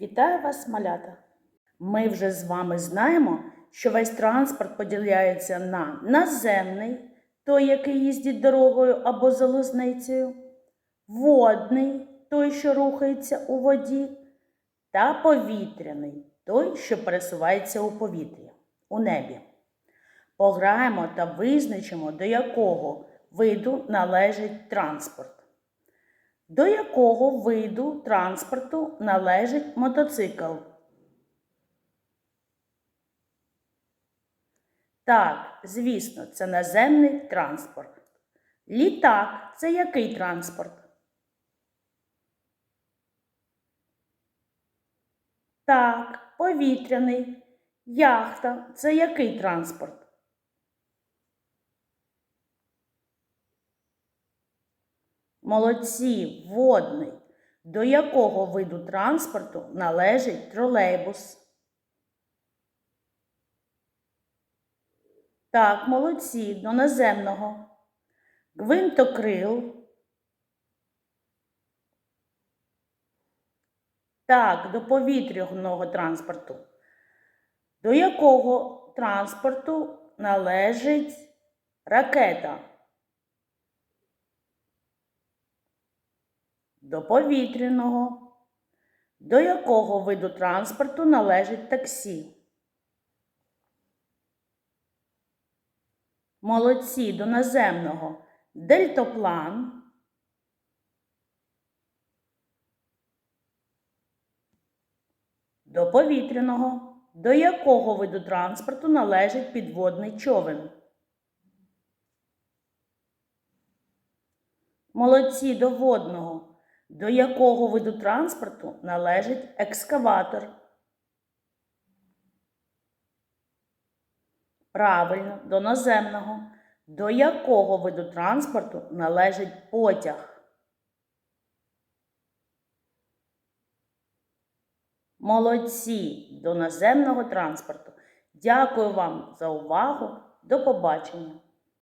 Вітаю вас, малята! Ми вже з вами знаємо, що весь транспорт поділяється на наземний, той, який їздить дорогою або залізницею, водний, той, що рухається у воді, та повітряний, той, що пересувається у повітрі, у небі. Пограємо та визначимо, до якого виду належить транспорт. До якого виду транспорту належить мотоцикл? Так, звісно, це наземний транспорт. Літак це який транспорт? Так, повітряний. Яхта це який транспорт? Молодці, водний. До якого виду транспорту належить тролейбус? Так, молодці, до наземного. Гвинтокрил. Так, до повітряного транспорту. До якого транспорту належить ракета? До повітряного. До якого виду транспорту належить таксі? Молодці до наземного. Дельтоплан. До повітряного. До якого виду транспорту належить підводний човен? Молодці до водного. До якого виду транспорту належить екскаватор? Правильно, до наземного. До якого виду транспорту належить потяг? Молодці до наземного транспорту. Дякую вам за увагу. До побачення!